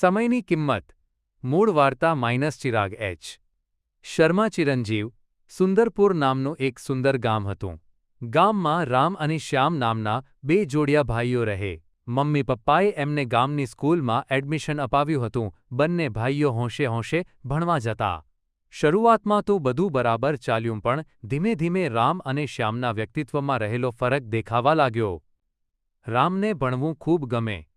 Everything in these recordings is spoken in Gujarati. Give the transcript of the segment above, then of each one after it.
સમયની કિંમત. મૂળ વાર્તા માઇનસ ચિરાગ એચ. શર્મા ચિરંજીવ, સુંદરપુર નામનું એક સુંદર ગામ હતું. ગામમાં રામ અને શ્યામ નામના બે જોડિયા ભાઈઓ રહે. મમ્મી પપ્પાએ એમને ગામની સ્કૂલમાં એડમિશન અપાવ્યું હતું. બંને ભાઈઓ હોંશે હોંશે ભણવા જતા. શરૂઆતમાં તો બધું બરાબર ચાલ્યું પણ ધીમે ધીમે રામ અને શ્યામના વ્યક્તિત્વમાં રહેલો ફરક દેખાવા લાગ્યો. રામને ભણવું ખૂબ ગમે.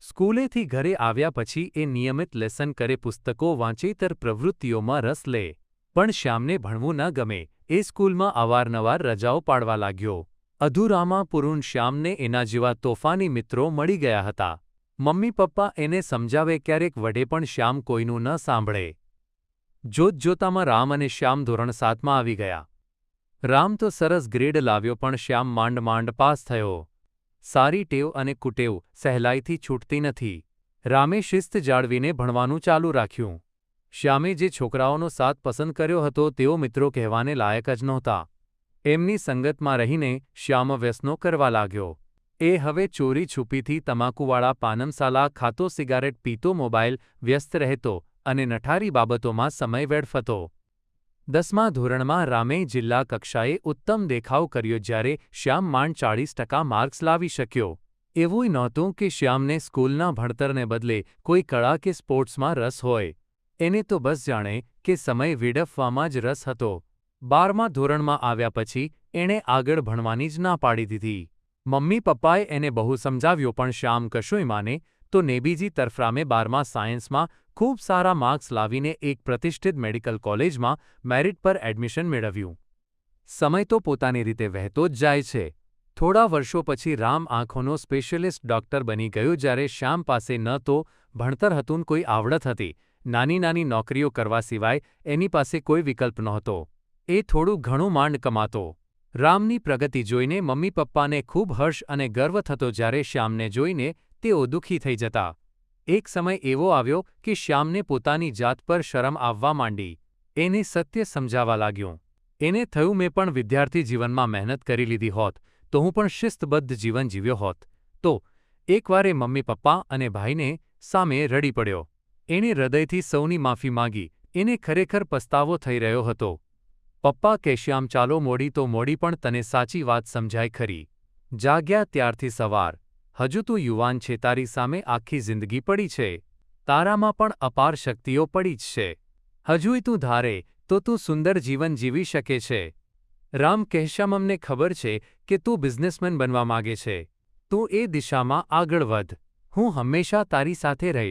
સ્કૂલેથી ઘરે આવ્યા પછી એ નિયમિત લેસન કરે, પુસ્તકો વાંચેતર પ્રવૃત્તિઓમાં રસ લે. પણ શ્યામને ભણવું ન ગમે. એ સ્કૂલમાં અવારનવાર રજાઓ પાડવા લાગ્યો. અધૂરામાં પૂરું શ્યામને એના જેવા તોફાની મિત્રો મળી ગયા હતા. મમ્મી પપ્પા એને સમજાવે ક્યારેક વડે પણ શ્યામ કોઈનું ન સાંભળે. જોતજોતામાં રામ અને શ્યામ ધોરણ સાતમાં આવી ગયા. રામ તો સરસ ગ્રેડ લાવ્યો પણ શ્યામ માંડ માંડ પાસ થયો. સારી ટેવ અને કુટેવ સહેલાઈથી છૂટતી નથી. રામે શિસ્ત જાળવીને ભણવાનું ચાલુ રાખ્યું. શ્યામે જે છોકરાઓનો સાથ પસંદ કર્યો હતો તેઓ મિત્રો કહેવાને લાયક જ નહોતા. એમની સંગતમાં રહીને શ્યામ વ્યસનો કરવા લાગ્યો. એ હવે ચોરી છુપીથી તમાકુવાળા પાનમસાલા ખાતો સિગારેટ પીતો, મોબાઈલ વ્યસ્ત રહેતો અને નઠારી બાબતોમાં સમય વેડફતો. દસમા ધોરણમાં રામે જિલ્લા કક્ષાએ ઉત્તમ દેખાવ કર્યો જ્યારે શ્યામ માંડ ચાળીસ ટકા માર્ક્સ લાવી શક્યો. એવું નહોતું કે શ્યામને સ્કૂલના ભણતરને બદલે કોઈ કળા કે સ્પોર્ટ્સમાં રસ હોય. એને તો બસ જાણે કે સમય વેડફવામાં જ રસ હતો. બારમા ધોરણમાં આવ્યા પછી એણે આગળ ભણવાની જ ના પાડી દીધી. મમ્મી પપ્પાએ એને બહુ સમજાવ્યો પણ શ્યામ કશુંય માને તો નેબીજી તરફરામે બારમા સાયન્સમાં ખૂબ સારા માર્ક્સ લાવીને એક પ્રતિષ્ઠિત મેડિકલ કોલેજમાં મેરિટ પર એડમિશન મેળવ્યું. સમય તો પોતાની રીતે વહેતો જ જાય છે. થોડા વર્ષો પછી રામ આંખોનો સ્પેશિયલિસ્ટ ડોક્ટર બની ગયો જ્યારે શ્યામ પાસે ન તો ભણતર હતું કોઈ આવડત હતી. નાની નાની નોકરીઓ કરવા સિવાય એની પાસે કોઈ વિકલ્પ નહોતો. એ થોડું ઘણું માંડ કમાતો. રામની પ્રગતિ જોઈને મમ્મી પપ્પાને ખૂબ હર્ષ અને ગર્વ થતો જ્યારે શ્યામને જોઈને તેઓ દુઃખી થઈ જતા. એક સમય એવો આવ્યો કે શ્યામને પોતાની જાત પર શરમ આવવા માંડી. એને સત્ય સમજાવા લાગ્યું. એને થયું મેં પણ વિદ્યાર્થી જીવનમાં મહેનત કરી લીધી હોત, તો હું પણ શિસ્તબદ્ધ જીવન જીવ્યો હોત. તો, એકવારે મમ્મી પપ્પા અને ભાઈને સામે રડી પડ્યો. એણે હૃદયથી સૌની માફી માગી. એને ખરેખર પસ્તાવો થઈ રહ્યો હતો. પપ્પા કે શ્યામ ચાલો મોડી તો મોડી પણ તને સાચી વાત સમજાય ખરી. જાગ્યા ત્યારથી સવાર. હજુ તું યુવાન છે, તારી સામે આખી જિંદગી પડી છે. તારામાં પણ અપાર શક્તિઓ પડી જ છે. હજુય તું ધારે તો તું સુંદર જીવન જીવી શકે છે. રામ કહેશ્યામ અમને ખબર છે કે તું બિઝનેસમેન બનવા માગે છે. તું એ દિશામાં આગળ વધ. હું હંમેશા તારી સાથે રહીશ.